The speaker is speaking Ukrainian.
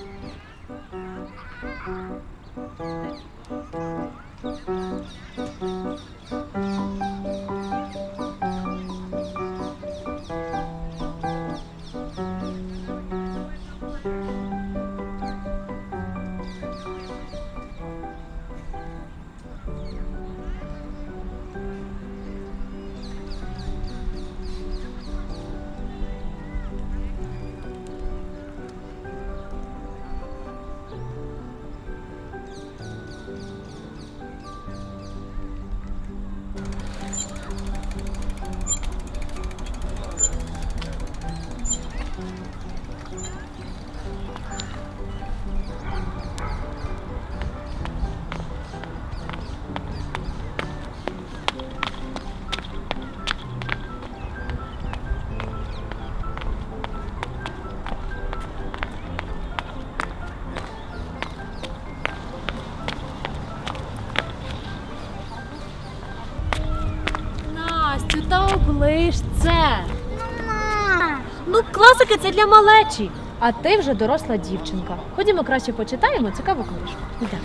Thank you. Оближ це. Ну, класика це для малечі. А ти вже доросла дівчинка. Ходімо краще почитаємо цікаву книжку. Йдемо.